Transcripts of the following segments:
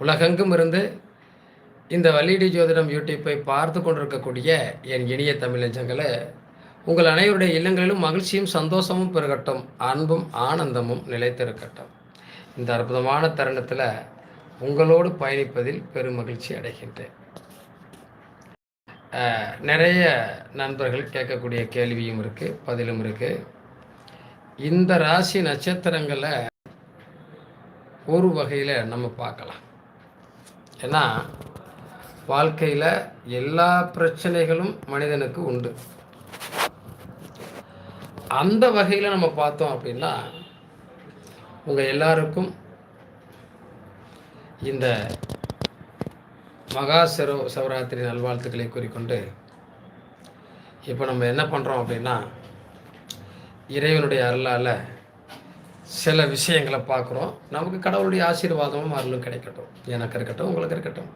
உலகெங்கும் இருந்து இந்த வல்லிடி ஜோதிடம் யூடியூப்பை பார்த்து கொண்டிருக்கக்கூடிய என் இனிய தமிழஞ்சங்களை உங்கள் அனைவருடைய இல்லங்களிலும் மகிழ்ச்சியும் சந்தோஷமும் பெருகட்டும் அன்பும் ஆனந்தமும் நிலைத்திருக்கட்டும். இந்த அற்புதமான தருணத்தில் உங்களோடு பயணிப்பதில் பெரும் மகிழ்ச்சி அடைகின்றேன். நிறைய நண்பர்கள் கேட்கக்கூடிய கேள்வியும் இருக்குது பதிலும் இருக்குது இந்த ராசி நட்சத்திரங்களை ஒரு வகையில் நம்ம பார்க்கலாம். ஏன்னா வாழ்க்கையில் எல்லா பிரச்சனைகளும் மனிதனுக்கு உண்டு. அந்த வகையில் நம்ம பார்த்தோம் அப்படின்னா உங்கள் எல்லாருக்கும் இந்த மகா சிரோ சிவராத்திரி நல்வாழ்த்துக்களை கூறிக்கொண்டு இப்போ நம்ம என்ன பண்ணுறோம் அப்படின்னா இறைவனுடைய அருளால் சில விஷயங்களை பார்க்குறோம். நமக்கு கடவுளுடைய ஆசீர்வாதமும் அருளும் கிடைக்கட்டும். எனக்கு இருக்கட்டும் உங்களுக்கு இருக்கட்டும்.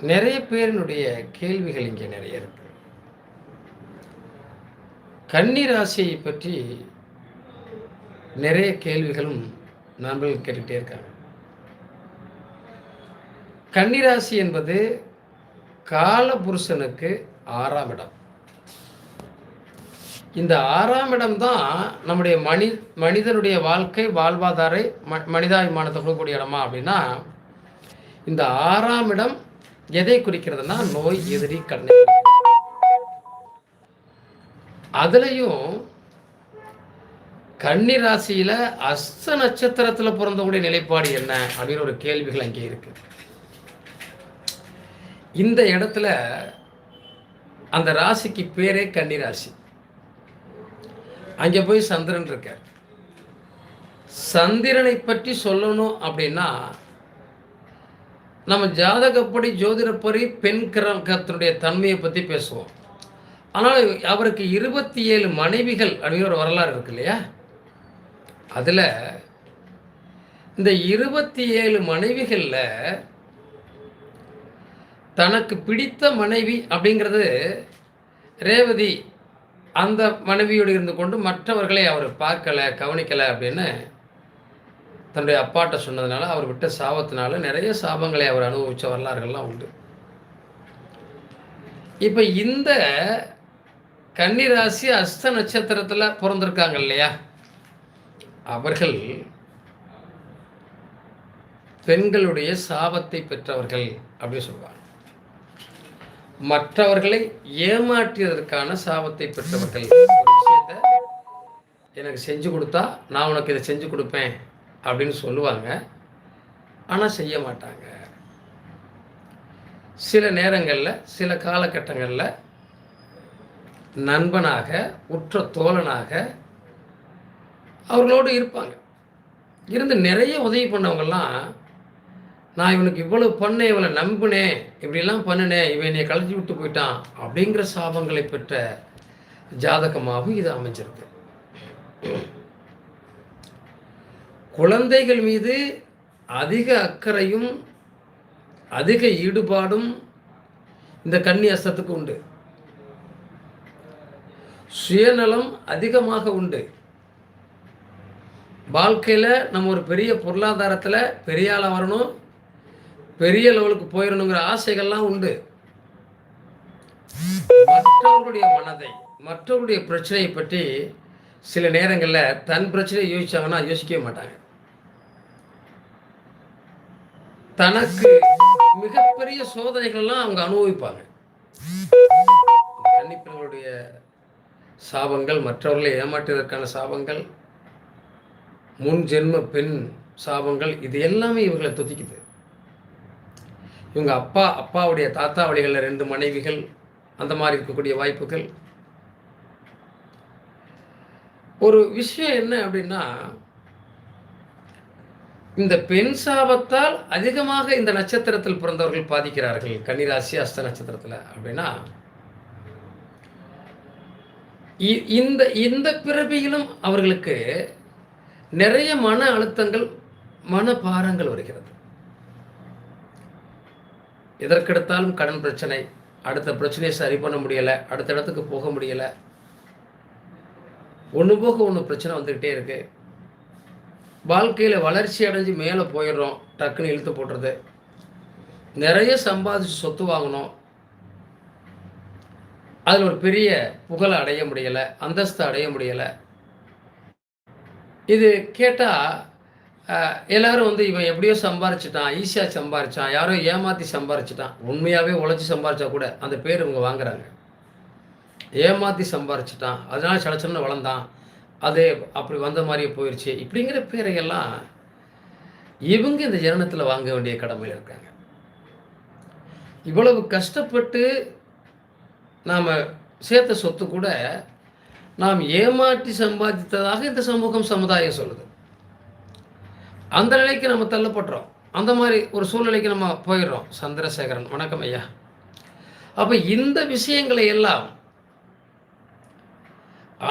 நிறைய பேரினுடைய கேள்விகள் இங்கே நிறைய இருக்கு. கன்னி ராசியை பற்றி நிறைய கேள்விகளும் நண்பர்கள் கேட்டுக்கிட்டே இருக்காங்க. கன்னிராசி என்பது காலபுருஷனுக்கு ஆறாம் இடம். இந்த ஆறாம் இடம் தான் நம்முடைய மனி மனிதனுடைய வாழ்க்கை வாழ்வாதார ம மனிதாபிமானத்தை கொடுக்கக்கூடிய இடமா அப்படின்னா இந்த ஆறாம் இடம் எதை குறிக்கிறதுனா நோய் எதிரி கண்ணை அதுலேயும் கன்னி ராசியில் அஸ்த நட்சத்திரத்தில் பிறந்தக்கூடிய நிலைப்பாடு என்ன அப்படின்னு ஒரு கேள்விகள் அங்கே இருக்கு. இந்த இடத்துல அந்த ராசிக்கு பேரே கன்னி ராசி. அங்கே போய் சந்திரன் இருக்கார். சந்திரனை பற்றி சொல்லணும் அப்படின்னா நம்ம ஜாதகப்படி ஜோதிடப்படி பெண் கிரகத்தினுடைய தன்மையை பற்றி பேசுவோம். ஆனால் அவருக்கு இருபத்தி ஏழு மனைவிகள் அப்படிங்கிற ஒரு வரலாறு இருக்கு இல்லையா? அதில் இந்த இருபத்தி ஏழு மனைவிகளில் தனக்கு பிடித்த மனைவி அப்படிங்கிறது ரேவதி அந்த மனைவியோடு இருந்து கொண்டு மற்றவர்களை அவர் பார்க்கலை கவனிக்கலை அப்படின்னு தன்னுடைய அப்பாட்ட சொன்னதுனால அவர் விட்ட சாபத்தினால நிறைய சாபங்களை அவர் அனுபவித்த வரலாறுகள்லாம் உண்டு. இப்போ இந்த கன்னிராசி அஸ்த நட்சத்திரத்தில் பிறந்திருக்காங்க இல்லையா? அவர்கள் பெண்களுடைய சாபத்தை பெற்றவர்கள் அப்படின்னு சொல்லுவாங்க. மற்றவர்களை ஏமாற்றியதற்கான சாபத்தை பெற்றவர்கள். ஒரு விஷயத்த எனக்கு செஞ்சு கொடுத்தா நான் உனக்கு இதை செஞ்சு கொடுப்பேன் அப்படின்னு சொல்லுவாங்க. ஆனால் செய்ய மாட்டாங்க. சில நேரங்களில் சில காலகட்டங்களில் நண்பனாக உற்ற தோழனாக அவர்களோடு இருப்பாங்க. இருந்து நிறைய உதவி பண்ணவங்கெல்லாம் நான் இவனுக்கு இவ்வளவு பண்ணேன் இவளை நம்பினேன் இப்படிலாம் பண்ணினேன் இவன் என்னை கழிச்சு விட்டு போயிட்டான் அப்படிங்கிற சாபங்களை பெற்ற ஜாதகமாகவும் இது அமைஞ்சிருக்கு. குழந்தைகள் மீது அதிக அக்கறையும் அதிக ஈடுபாடும் இந்த கன்னி அஸ்தத்துக்கு உண்டு. சுயநலம் அதிகமாக உண்டு. வாழ்க்கையில் நம்ம ஒரு பெரிய பொருளாதாரத்தில் பெரிய ஆளாக வரணும் பெரிய லெவலுக்கு போயிடணுங்கிற ஆசைகள்லாம் உண்டு. மற்றவர்களுடைய மனதை மற்றவருடைய பிரச்சனையை பற்றி சில நேரங்களில் தன் பிரச்சனையை யோசிச்சாங்கன்னா யோசிக்கவே மாட்டாங்க. தனக்கு மிகப்பெரிய சோதனைகள்லாம் அவங்க அனுபவிப்பாங்க. கன்னிப்பெண்களுடைய சாபங்கள் மற்றவர்களை ஏமாற்றுவதற்கான சாபங்கள் முன் ஜென்ம பெண் சாபங்கள் இது எல்லாமே இவங்களை துதிக்குது இவங்க அப்பா அப்பாவுடைய தாத்தா வழிகளில் ரெண்டு மனைவிகள் அந்த மாதிரி இருக்கக்கூடிய வாய்ப்புகள். ஒரு விஷயம் என்ன அப்படின்னா இந்த பெண் சாபத்தால் அதிகமாக இந்த நட்சத்திரத்தில் பிறந்தவர்கள் பாதிக்கிறார்கள் கன்னிராசி அஸ்த நட்சத்திரத்தில் அப்படின்னா இ- இந்த இந்த பிறவியிலும் அவர்களுக்கு நிறைய மன அழுத்தங்கள் மன பாரங்கள் வருகிறது. எதற்கெடுத்தாலும் கடன் பிரச்சனை. அடுத்த பிரச்சனையை சரி பண்ண முடியலை. அடுத்த இடத்துக்கு போக முடியலை. ஒன்று போக ஒன்று பிரச்சனை வந்துக்கிட்டே இருக்குது வாழ்க்கையில் வளர்ச்சி அடைஞ்சு மேலே போயிடுறோம். டக்குன்னு இழுத்து போடுறது நிறைய சம்பாதிச்சு சொத்து வாங்கணும். அதில் ஒரு பெரிய புகழை அடைய முடியலை. அந்தஸ்தை அடைய முடியலை. இது கேட்டால் எல்லாரும் வந்து இவன் எப்படியோ சம்பாரிச்சிட்டான் ஈஸியாக சம்பாரிச்சான் யாரோ ஏமாற்றி சம்பாரிச்சிட்டான். உண்மையாகவே உழைச்சி சம்பாரிச்சா கூட அந்த பேர் இவங்க வாங்குறாங்க. ஏமாற்றி சம்பாரிச்சிட்டான் அதனால சடச்சன்னு வளர்ந்தான் அது அப்படி வந்த மாதிரியே போயிடுச்சு இப்படிங்கிற பேரையெல்லாம் இவங்க இந்த ஜனனத்தில் வாங்க வேண்டிய கடமையில் இருக்காங்க. இவ்வளவு கஷ்டப்பட்டு நாம் சேர்த்த சொத்து கூட நாம் ஏமாற்றி சம்பாதித்ததாக இந்த சமூகம் சமுதாயம் சொல்லுது. அந்த நிலைக்கு நம்ம தள்ளப்படுறோம் அந்த மாதிரி ஒரு சூழ்நிலைக்கு நம்ம போயிடுறோம். சந்திரசேகரன் வணக்கம் ஐயா. அப்போ இந்த விஷயங்களை எல்லாம்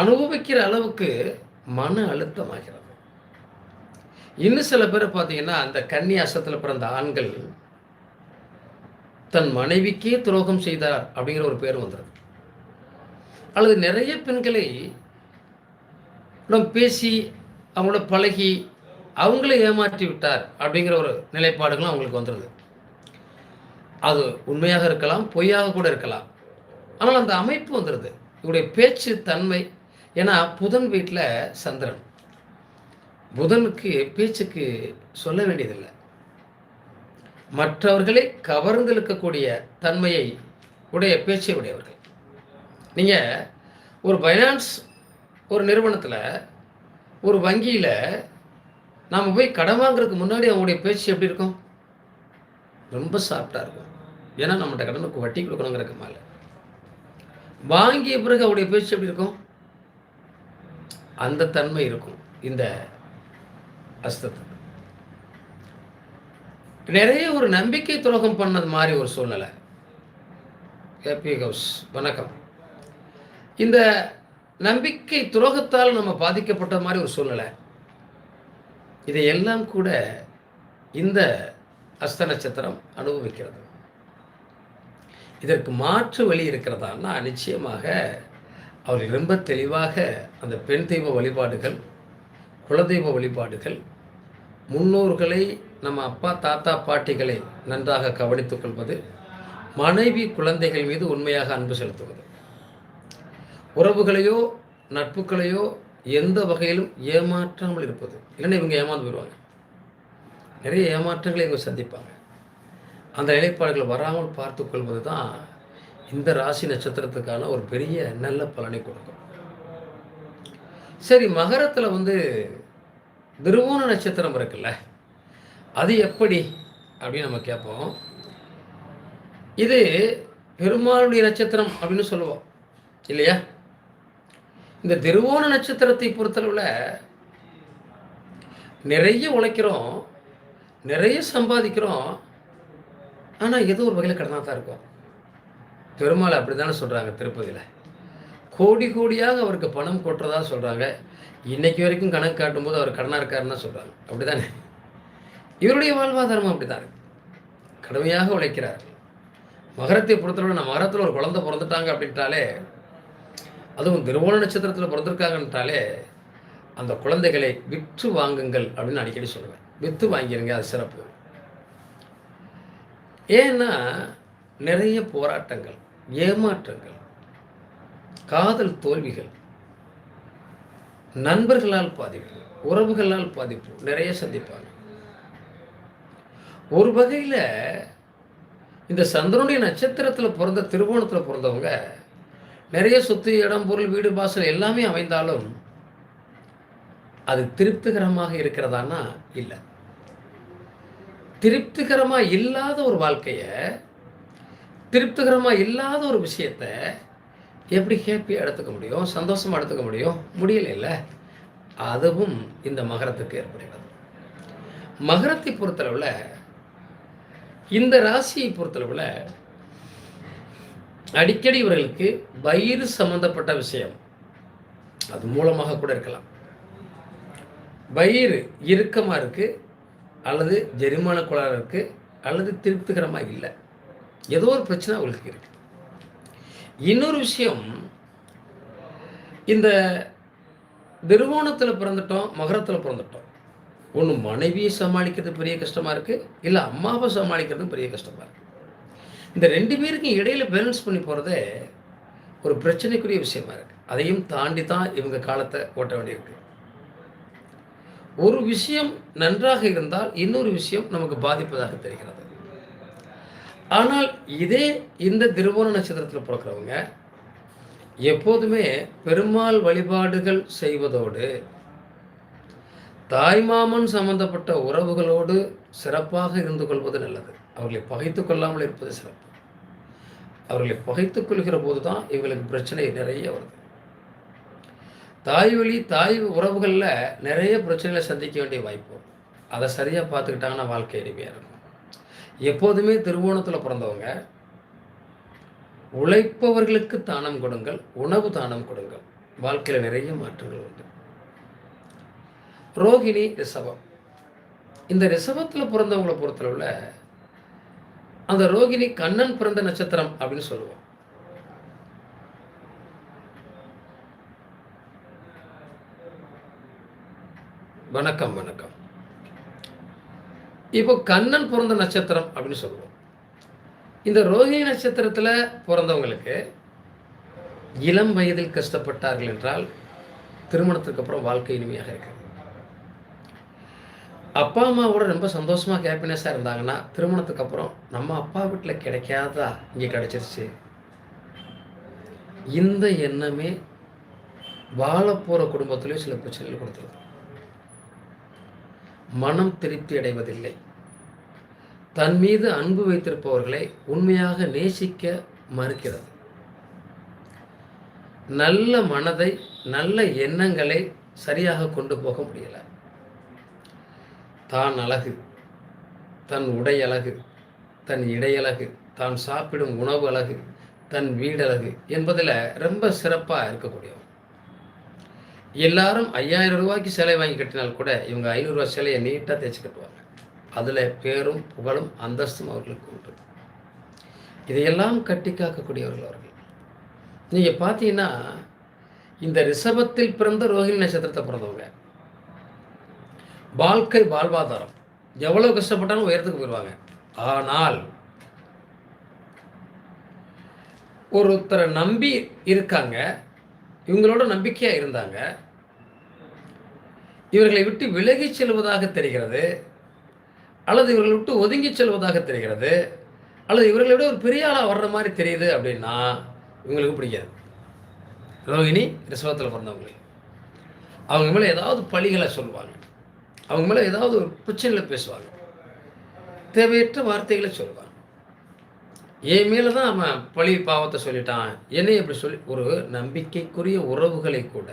அனுபவிக்கிற அளவுக்கு மன அழுத்தமாகிறது. இன்னும் சில பேர் பார்த்தீங்கன்னா அந்த கன்னியாசத்தில் பிறந்த ஆண்கள் தன் மனைவிக்கே துரோகம் செய்தார் அப்படிங்கிற ஒரு பேர் வந்துடுது அல்லது நிறைய பெண்களை பேசி அவங்களோட பழகி அவங்களே ஏமாற்றி விட்டார் அப்படிங்கிற ஒரு நிலைப்பாடுகளும் அவங்களுக்கு வந்துடுது அது உண்மையாக இருக்கலாம் பொய்யாக கூட இருக்கலாம். ஆனால் அந்த அமைப்பு வந்துடுது இவருடைய பேச்சு தன்மை. ஏன்னா புதன் வீட்டில் சந்திரன். புதனுக்கு பேச்சுக்கு சொல்ல வேண்டியதில்லை. மற்றவர்களை கவர்ந்திருக்கக்கூடிய தன்மையை உடைய பேச்சை உடையவர்கள். நீங்கள் ஒரு ஃபைனான்ஸ் ஒரு நிறுவனத்தில் ஒரு வங்கியில் நாம் போய் கடன் வாங்குறதுக்கு முன்னாடி அவங்களுடைய பேச்சு எப்படி இருக்கும்? ரொம்ப சாஃப்டாக இருக்கும். ஏன்னா நம்மகிட்ட கடனுக்கு வட்டி கொடுக்கணுங்கிறக்கு மேலே. வாங்கிய பிறகு அவருடைய பேச்சு எப்படி இருக்கும்? அந்த தன்மை இருக்கும். இந்த அஸ்தத்துக்கு நிறைய ஒரு நம்பிக்கை துரோகம் பண்ணது மாதிரி ஒரு சூழ்நிலை. ஹேப்பி ஹவுஸ் வணக்கம். இந்த நம்பிக்கை துரோகத்தால் நம்ம பாதிக்கப்பட்ட மாதிரி ஒரு சூழ்நிலை. இதையெல்லாம் கூட இந்த அஸ்த நட்சத்திரம் அனுபவிக்கிறது. இதற்கு மாற்று வழி இருக்கிறதான்னா நிச்சயமாக அவர் ரொம்ப தெளிவாக அந்த பெண் தெய்வ வழிபாடுகள் குலதெய்வ வழிபாடுகள் முன்னோர்களை நம்ம அப்பா தாத்தா பாட்டிகளை நன்றாக கவனித்துக் கொள்வது மனைவி குழந்தைகள் மீது உண்மையாக அன்பு செலுத்துவது. உறவுகளையோ நட்புகளையோ எந்த வகையிலும் ஏமாற்றாமல் இருப்பது. இல்லைன்னா இவங்க ஏமாந்து போயிடுவாங்க. நிறைய ஏமாற்றங்களை இவங்க சந்திப்பாங்க. அந்த நிலைப்பாடுகள் வராமல் பார்த்து கொள்வது தான் இந்த ராசி நட்சத்திரத்துக்கான ஒரு பெரிய நல்ல பலனை கொடுக்கும். சரி மகரத்தில் வந்து திருவோண நட்சத்திரம் இருக்குல்ல. அது எப்படி அப்படின்னு நம்ம கேட்போம். இது பெருமாளுடைய நட்சத்திரம் அப்படின்னு சொல்லுவோம். இல்லையா? இந்த திருவோண நட்சத்திரத்தை பொறுத்தளவில் நிறைய உழைக்கிறோம் நிறைய சம்பாதிக்கிறோம் ஆனால் ஏதோ ஒரு வகையில் கடனாக தான் இருக்கும். பெருமாள் அப்படி தானே சொல்கிறாங்க திருப்பதியில். கோடி கோடியாக அவருக்கு பணம் கொட்டுறதா சொல்கிறாங்க இன்னைக்கு வரைக்கும் கணக்கு காட்டும்போது அவர் கடனாக இருக்காருன்னு தான் சொல்கிறாங்க அப்படி தானே இவருடைய வாழ்வாதாரமும் அப்படி தான் கடுமையாக உழைக்கிறார். மகரத்தை பொறுத்தவரை நான் மகரத்தில் ஒரு குழந்தை பிறந்துட்டாங்க அப்படின்ட்டாலே அதுவும் திருவோண நட்சத்திரத்தில் பிறந்திருக்காங்கன்றாலே அந்த குழந்தைகளை விற்று வாங்குங்கள் அப்படின்னு அடிக்கடி சொல்லுவேன். விற்று வாங்கிடுங்க அது சிறப்பு. ஏன்னா நிறைய போராட்டங்கள் ஏமாற்றங்கள் காதல் தோல்விகள் நண்பர்களால் பாதிப்பு உறவுகளால் பாதிப்பு நிறைய சந்திப்பாங்க. ஒரு வகையில் இந்த சந்திரனுடைய நட்சத்திரத்தில் பிறந்த திருவோணத்தில் பிறந்தவங்க நிறைய சொத்து இடம் பொருள் வீடு வாசல் எல்லாமே அமைந்தாலும் அது திருப்திகரமாக இருக்கிறதானா இல்லை. திருப்திகரமாக இல்லாத ஒரு வாழ்க்கையை திருப்திகரமாக இல்லாத ஒரு விஷயத்த எப்படி ஹேப்பியாக எடுத்துக்க முடியும் சந்தோஷமாக எடுத்துக்க முடியும்? முடியல அதுவும் இந்த மகரத்துக்கு ஏற்படுகிறது மகரத்தை பொறுத்தளவில் இந்த ராசியை பொறுத்தளவில் அடிக்கடி இவர்களுக்கு வயிறு சம்பந்தப்பட்ட விஷயம். அது மூலமாக கூட இருக்கலாம். வயிறு இறுக்கமாக இருக்குது அல்லது ஜெரிமான குளாறு இருக்குது அல்லது திருப்திகரமாக இல்லை. ஏதோ ஒரு பிரச்சனை அவங்களுக்கு இருக்கு. இன்னொரு விஷயம் இந்த திருவோணத்தில் பிறந்துட்டோம் மகரத்தில் பிறந்துட்டோம். ஒன்று மனைவியை சமாளிக்கிறது பெரிய கஷ்டமாக இருக்குது இல்லை அம்மாவை சமாளிக்கிறது பெரிய கஷ்டமாக இருக்குது இந்த ரெண்டு பேருக்கும் இடையில பேலன்ஸ் பண்ணி போகிறதே ஒரு பிரச்சனைக்குரிய விஷயமா இருக்குது அதையும் தாண்டி தான் இவங்க காலத்தை ஓட்ட வேண்டியிருக்கு. ஒரு விஷயம் நன்றாக இருந்தால் இன்னொரு விஷயம் நமக்கு பாதிப்பதாக தெரிகிறது. ஆனால் இதே இந்த திருவோண நட்சத்திரத்தில் பிறக்கிறவங்க எப்போதுமே பெருமாள் வழிபாடுகள் செய்வதோடு தாய்மாமன் சம்பந்தப்பட்ட உறவுகளோடு சிறப்பாக இருந்து கொள்வது நல்லது. அவர்களை பகைத்து கொள்ளாமல் இருப்பது சிறப்பு. அவர்களை பகைத்துக் கொள்கிற போது தான் இவங்களுக்கு பிரச்சனை நிறைய வருது. தாய் வழி தாய் உறவுகளில் நிறைய பிரச்சனைகளை சந்திக்க வேண்டிய வாய்ப்பு அதை சரியாக பார்த்துக்கிட்டாங்கன்னா வாழ்க்கை எளிமையாக இருக்கும். எப்போதுமே திருவோணத்தில் பிறந்தவங்க உழைப்பவர்களுக்கு தானம் கொடுங்கள் உணவு தானம் கொடுங்கள். வாழ்க்கையில் நிறைய மாற்றங்கள் உண்டு. ரோகிணி ரிஷபம். இந்த ரிஷபத்தில் பிறந்தவங்களை பொறுத்தளவில் அந்த ரோகிணி கண்ணன் பிறந்த நட்சத்திரம் அப்படின்னு சொல்லுவோம். வணக்கம் வணக்கம். இப்போ கண்ணன் பிறந்த நட்சத்திரம் அப்படின்னு சொல்லுவோம். இந்த ரோகிணி நட்சத்திரத்தில் பிறந்தவங்களுக்கு இளம் வயதில் கஷ்டப்பட்டார்கள் என்றால் திருமணத்துக்கு அப்புறம் வாழ்க்கை இனிமையாக இருக்கு அப்பா அம்மாவோட ரொம்ப சந்தோஷமாக ஹாப்பினஸாக இருந்தாங்கன்னா திருமணத்துக்கு அப்புறம் நம்ம அப்பா வீட்டில் கிடைக்காதா இங்கே கிடைச்சிருச்சு. இந்த எண்ணமே வாழப்போகிற போகிற குடும்பத்திலையும் சில பிரச்சனைகள் கொடுத்துருது. மனம் திருப்தி அடைவதில்லை. தன் மீது அன்பு வைத்திருப்பவர்களை உண்மையாக நேசிக்க மறுக்கிறது. நல்ல மனதை நல்ல எண்ணங்களை சரியாக கொண்டு போக முடியலை. தான் அழகு தன் உடை அழகு தன் இடையழகு தான் சாப்பிடும் உணவு அழகு தன் வீடழகு என்பதில் ரொம்ப சிறப்பாக இருக்கக்கூடியவங்க எல்லாரும் ஐயாயிரம் ரூபாய்க்கு சிலை வாங்கி கட்டினால் கூட இவங்க ஐநூறுரூவா சிலையை நீட்டாக தேய்ச்சி கட்டுவாங்க. அதில் பேரும் புகழும் அந்தஸ்தும் அவர்களுக்கு உண்டு. இதையெல்லாம் கட்டி காக்கக்கூடியவர்கள் அவர்கள். நீங்கள் பார்த்தீங்கன்னா இந்த ரிஷபத்தில் பிறந்த ரோஹிணி நட்சத்திரத்தை பிறந்தவங்க. வாழ்க்கை வாழ்வாதாரம். எவ்வளோ கஷ்டப்பட்டாலும் உயரத்துக்கு போயிடுவாங்க ஆனால் ஒருத்தரை நம்பி இருக்காங்க. இவங்களோட நம்பிக்கையாக இருந்தாங்க. இவர்களை விட்டு விலகி செல்வதாக தெரிகிறது. அல்லது இவர்களை விட்டு ஒதுங்கி செல்வதாக தெரிகிறது. அல்லது இவர்களை விட ஒரு பெரிய ஆளாக வர்ற மாதிரி தெரியுது அப்படின்னா இவங்களுக்கு பிடிக்காது. ரோஹிணி ரிசவத்தில் பிறந்தவங்களுக்கு. அவங்க மேலே ஏதாவது பழிகளை சொல்லுவாங்க. அவங்க மேலே ஏதாவது ஒரு பிரச்சனையில் பேசுவாங்க. தேவையற்ற வார்த்தைகளை சொல்லுவாங்க என் மேலே தான் அவன் பழி பாவத்தை சொல்லிட்டான். என்னை எப்படி சொல்லி ஒரு நம்பிக்கைக்குரிய உறவுகளை கூட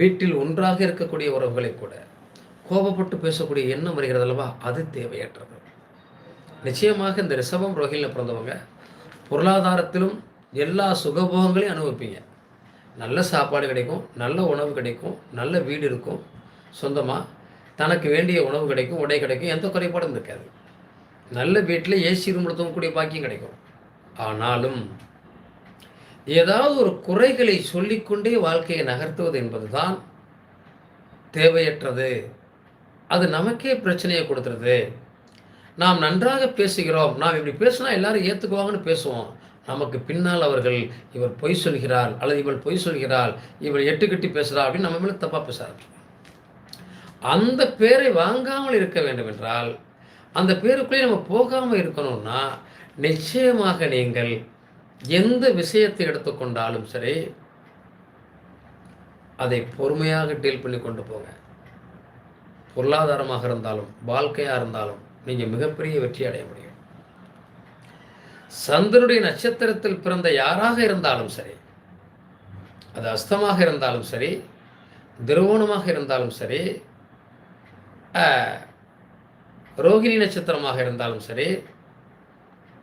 வீட்டில் ஒன்றாக இருக்கக்கூடிய உறவுகளை கூட கோபப்பட்டு பேசக்கூடிய எண்ணம் வருகிறது அல்லவா? அது தேவையற்றது. நிச்சயமாக இந்த ரிஷபம் ரோஹிலில் பிறந்தவங்க பொருளாதாரத்திலும் எல்லா சுகபோகங்களையும் அனுபவிப்பீங்க. நல்ல சாப்பாடு கிடைக்கும் நல்ல உணவு கிடைக்கும் நல்ல வீடு இருக்கும் சொந்தமாக தனக்கு வேண்டிய உணவு கிடைக்கும் உடை கிடைக்கும் எந்த குறைபாடும் இருக்காது. நல்ல வீட்டில் ஏசி ரூமில் தூங்கக்கூடிய பாக்கியம் கிடைக்கும். ஆனாலும் ஏதாவது ஒரு குறைகளை சொல்லிக்கொண்டே வாழ்க்கையை நகர்த்துவது என்பதுதான் தேவையற்றது. அது நமக்கே பிரச்சனையை கொடுத்துருது. நாம் நன்றாக பேசுகிறோம். நாம் இப்படி பேசினா எல்லாரும் ஏற்றுக்குவாங்கன்னு பேசுவோம். நமக்கு பின்னால் அவர்கள் இவர் பொய் சொல்கிறார் அல்லது இவள் பொய் சொல்கிறாள் இவள் எட்டு கட்டி பேசுகிறா அப்படின்னு நம்ம மேலே தப்பாக பேசுகிறார் அந்த பேரை வாங்காமல் இருக்க வேண்டும் என்றால் அந்த பேருக்குள்ளே நம்ம போகாமல் இருக்கணும்னா நிச்சயமாக நீங்கள் எந்த விஷயத்தை எடுத்துக்கொண்டாலும் சரி அதை பொறுமையாக டீல் பண்ணி கொண்டு போங்க. பொருளாதாரமாக இருந்தாலும் வாழ்க்கையாக இருந்தாலும் நீங்கள் மிகப்பெரிய வெற்றி அடைய முடியும். சந்திரனுடைய நட்சத்திரத்தில் பிறந்த யாராக இருந்தாலும் சரி அது அஸ்தமாக இருந்தாலும் சரி திருவோணமாக இருந்தாலும் சரி ரோகிணி நட்சத்திரமாக இருந்தாலும் சரி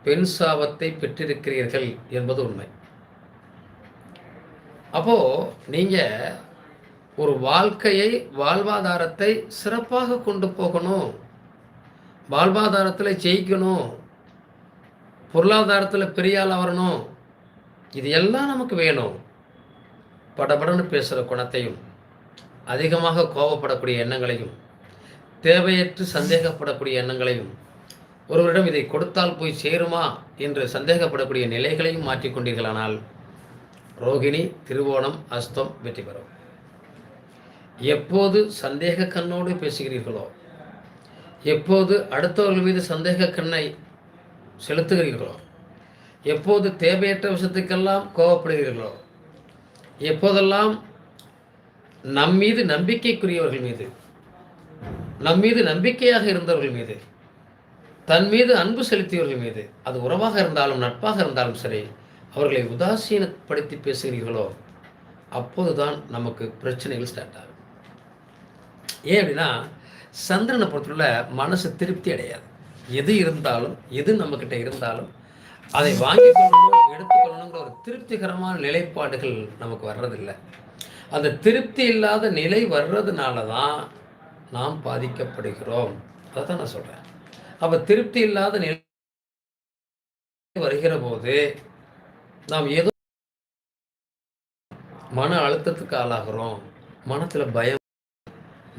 பெண் சாபத்தை பெற்றிருக்கிறீர்கள் என்பது உண்மை. அப்போது நீங்கள் ஒரு வாழ்க்கையை வாழ்வாதாரத்தை சிறப்பாக கொண்டு போகணும். வாழ்வாதாரத்தில் ஜெயிக்கணும். பொருளாதாரத்தில் பெரிய ஆள் வரணும். இது எல்லாம் நமக்கு வேணும். படபடன்னு பேசுகிற குணத்தையும் அதிகமாக கோபப்படக்கூடிய எண்ணங்களையும் தேவையற்று சந்தேகப்படக்கூடிய எண்ணங்களையும் ஒருவரிடம் இதை கொடுத்தால் போய் சேருமா என்று சந்தேகப்படக்கூடிய நிலைகளையும் மாற்றிக்கொண்டீர்களானால் ரோகிணி திருவோணம் அஸ்தம் வெற்றி பெறும். எப்போது சந்தேக கண்ணோடு பேசுகிறீர்களோ எப்போது அடுத்தவர்கள் மீது சந்தேக கண்ணை செலுத்துகிறீர்களோ எப்போது தேவையற்ற விஷயத்துக்கெல்லாம் கோபப்படுகிறீர்களோ எப்போதெல்லாம் நம் மீது நம்பிக்கைக்குரியவர்கள் மீது நம் மீது நம்பிக்கையாக இருந்தவர்கள் மீது தன் மீது அன்பு செலுத்தியவர்கள் மீது அது உறவாக இருந்தாலும் நட்பாக இருந்தாலும் சரி அவர்களை உதாசீனப்படுத்தி பேசுகிறீர்களோ அப்போதுதான் நமக்கு பிரச்சனைகள் ஸ்டார்ட் ஆகும். ஏன் அப்படின்னா சந்திரனை பொறுத்துள்ள மனசு திருப்தி அடையாது. எது இருந்தாலும் எது நம்மக்கிட்ட இருந்தாலும் அதை வாங்கி கொள்ளணும் எடுத்துக்கொள்ளணுங்கிற ஒரு திருப்திகரமான நிலைப்பாடுகள் நமக்கு வர்றதில்லை. அந்த திருப்தி இல்லாத நிலை வர்றதுனால தான் நாம் பாதிக்கப்படுகிறோம். அதை தான் நான் சொல்கிறேன் அப்போ திருப்தி இல்லாத நிலை வருகிற போது நாம் ஏதோ மன அழுத்தத்துக்கு ஆளாகிறோம். மனத்தில் பயம்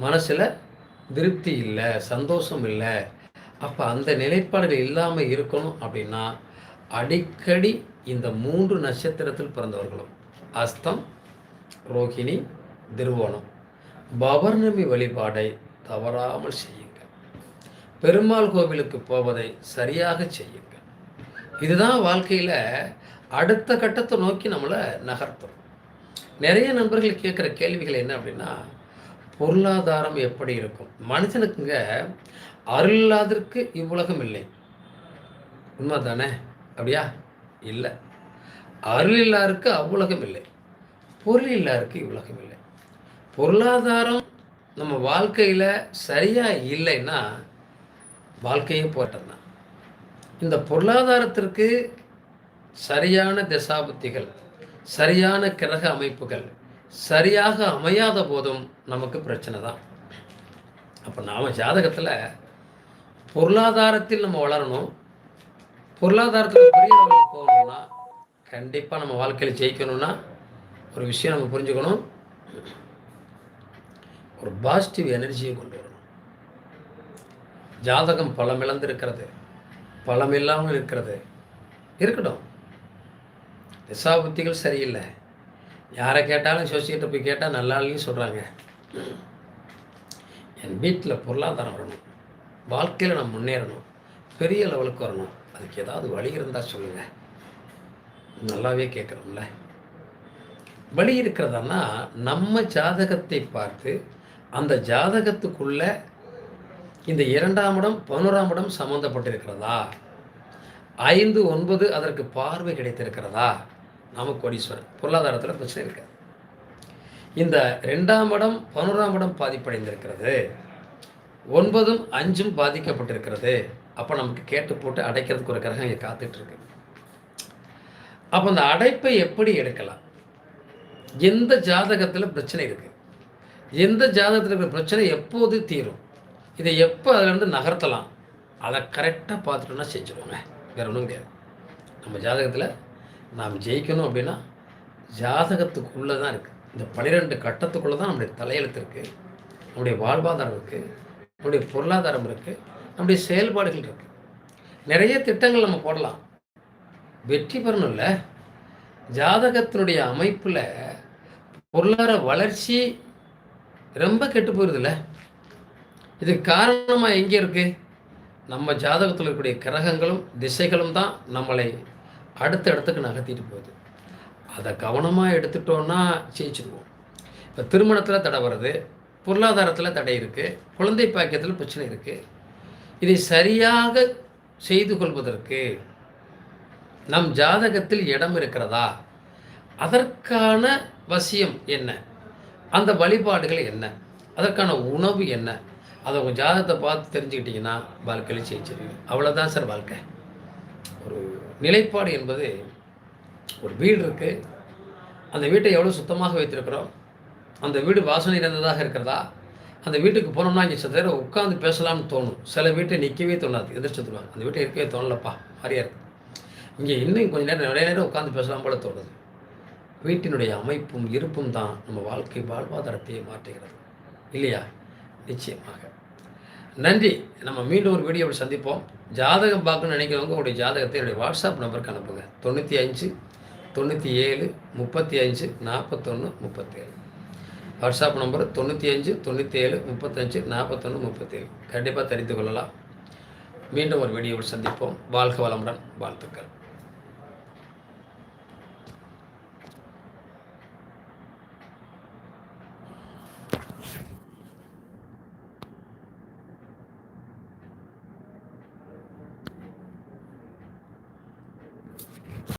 மனசில் திருப்தி இல்லை சந்தோஷம் இல்லை. அப்போ அந்த நிலைப்பாடுகள் இல்லாமல் இருக்கணும் அப்படின்னா அடிக்கடி இந்த மூன்று நட்சத்திரத்தில் பிறந்தவர்களும் அஸ்தம் ரோகிணி திருவோணம் பௌர்ணமி வழிபாடை தவறாமல் செய்யுங்கள். பெருமாள் கோவிலுக்கு போவதை சரியாக செய்யுங்கள். இதுதான் வாழ்க்கையில் அடுத்த கட்டத்தை நோக்கி நம்மளை நகர்த்தும். நிறைய நண்பர்கள் கேட்குற கேள்விகள் என்ன அப்படின்னா பொருளாதாரம் எப்படி இருக்கும்? மனுஷனுக்குங்க அருள் இல்லாதற்கு இவ்வுலகம் இல்லை. உண்மை தானே அப்படியா? இல்லை. அருள் இல்லாருக்கு அவ்வுலகம் இல்லை. பொருள் இல்லாருக்கு இவ்வுலகம் இல்லை. பொருளாதாரம் நம்ம வாழ்க்கையில் சரியாக இல்லைன்னா வாழ்க்கையே போட்டோம் தான் இந்த பொருளாதாரத்திற்கு சரியான திசாபுத்திகள் சரியான கிரக அமைப்புகள் சரியாக அமையாத போதும் நமக்கு பிரச்சனை தான் அப்போ நாம் ஜாதகத்தில் பொருளாதாரத்தில் நம்ம வளரணும். பொருளாதாரத்தில் பெரிய லெவலுக்கு போகணும்னா கண்டிப்பாக நம்ம வாழ்க்கையில் ஜெயிக்கணும்னா ஒரு விஷயம் நம்ம புரிஞ்சுக்கணும். ஒரு பாசிட்டிவ் எனர்ஜியை கொண்டு வரணும். ஜாதகம் பலமிழந்து இருக்கிறது பலமில்லாமல் இருக்கிறது. இருக்கட்டும். திசாபுத்திகள் சரியில்லை. யாரை கேட்டாலும் சோசியத்தை போய் கேட்டால் நல்லா இல்லைன்னு சொல்கிறாங்க என் வீட்டில் பொருளாதாரம் வரணும். வாழ்க்கையில் நான் முன்னேறணும். பெரிய லெவலுக்கு வரணும். அதுக்கு ஏதாவது வழி இருந்தால் சொல்லுங்கள் நல்லாவே கேட்குறோம்ல. வழி இருக்கிறதா நம்ம ஜாதகத்தை பார்த்து அந்த ஜாதகத்துக்குள்ள இந்த இரண்டாம் இடம் பதினோராம் இடம் சம்மந்தப்பட்டிருக்கிறதா ஐந்து ஒன்பது அதற்கு பார்வை கிடைத்திருக்கிறதா? நாம கோடீஸ்வரன் பொருளாதாரத்தில் பிரச்சனை இருக்கு இந்த ரெண்டாம் இடம் பதினோராம் இடம் பாதிப்படைந்திருக்கிறது. ஒன்பதும் அஞ்சும் பாதிக்கப்பட்டிருக்கிறது. அப்போ நமக்கு கேட்டு போட்டு அடைக்கிறதுக்கு ஒரு கிரகம் இங்கே காத்துட்டு இருக்கு அப்போ அந்த அடைப்பை எப்படி எடுக்கலாம்? எந்த ஜாதகத்தில் பிரச்சனை இருக்கு? எந்த ஜாதகத்தில் இருக்கிற பிரச்சனை எப்போது தீரும்? இதை எப்போ அதிலிருந்து நகர்த்தலாம்? அதை கரெக்டாக பார்த்துட்டோம்னா செஞ்சுருவாங்க. வேறு ஒன்றும் கிடையாது. நம்ம ஜாதகத்தில் நாம் ஜெயிக்கணும் அப்படின்னா ஜாதகத்துக்குள்ளே தான் இருக்குது இந்த பனிரெண்டு கட்டத்துக்குள்ளே தான் நம்முடைய தலையெழுத்து இருக்குது நம்முடைய வாழ்வாதாரம் இருக்குது நம்முடைய பொருளாதாரம் இருக்குது நம்முடைய செயல்பாடுகள் இருக்குது நிறைய திட்டங்கள் நம்ம போடலாம். வெற்றி பெறணும்ல ஜாதகத்தினுடைய அமைப்பில் பொருளாதார வளர்ச்சி ரொம்ப கெட்டு போயிருதுல்ல? இதுக்கு காரணமாக எங்கே இருக்குது நம்ம ஜாதகத்தில் இருக்கக்கூடிய கிரகங்களும் திசைகளும் தான் நம்மளை அடுத்த இடத்துக்கு நகர்த்திட்டு போகுது. அதை கவனமாக எடுத்துட்டோன்னா ஜெயிச்சிடுவோம். இப்போ திருமணத்தில் தடை வருது பொருளாதாரத்தில் தடை இருக்குது குழந்தை பாக்கியத்தில் பிரச்சனை இருக்குது இதை சரியாக செய்து கொள்வதற்கு நம் ஜாதகத்தில் இடம் இருக்கிறதா? அதற்கான வசியம் என்ன? அந்த வழிபாடுகள் என்ன? அதற்கான உணவு என்ன? அதை உங்கள் ஜாதகத்தை பார்த்து தெரிஞ்சுக்கிட்டிங்கன்னா வாழ்க்கையில் ஜெயிச்சிருவீங்க அவ்வளோதான் சார் வாழ்க்கை. ஒரு நிலைப்பாடு என்பது ஒரு வீடு இருக்குது அந்த வீட்டை எவ்வளோ சுத்தமாக வைத்திருக்கிறோம்? அந்த வீடு வாசனை இருந்ததாக இருக்கிறதா? அந்த வீட்டுக்கு போனோம்னா இங்கே சில நேரம் உட்காந்து பேசலாம்னு தோணும். சில வீட்டை நிற்கவே தோணாது. எதிர்த்துடுவாங்க அந்த வீட்டை இருக்கவே தோணலப்பா. மாதிரியா இருக்குது இங்கே இன்னும் கொஞ்சம் நேரம் நிறைய நேரம் உட்காந்து பேசலாம் போல தோணுது. வீட்டினுடைய அமைப்பும் இருப்பும் தான் நம்ம வாழ்க்கை வாழ்வாதாரத்தையே மாற்றுகிறது. இல்லையா? நிச்சயமாக. நன்றி. நம்ம மீண்டும் ஒரு வீடியோவில் சந்திப்போம். ஜாதகம் பார்க்கணும்னு நினைக்கிறவங்க உங்களுடைய ஜாதகத்தை என்னுடைய வாட்ஸ்அப் நம்பருக்கு அனுப்புங்க. தொண்ணூற்றி அஞ்சு தொண்ணூற்றி ஏழு முப்பத்தி அஞ்சு நாற்பத்தொன்று முப்பத்தேழு. வாட்ஸ்அப் நம்பர் தொண்ணூற்றி அஞ்சு தொண்ணூற்றி ஏழு முப்பத்தஞ்சு நாற்பத்தொன்று முப்பத்தேழு. கண்டிப்பாக தெரிந்து கொள்ளலாம். மீண்டும் ஒரு வீடியோவில் சந்திப்போம். வாழ்க வளமுடன். வாழ்த்துக்கள்.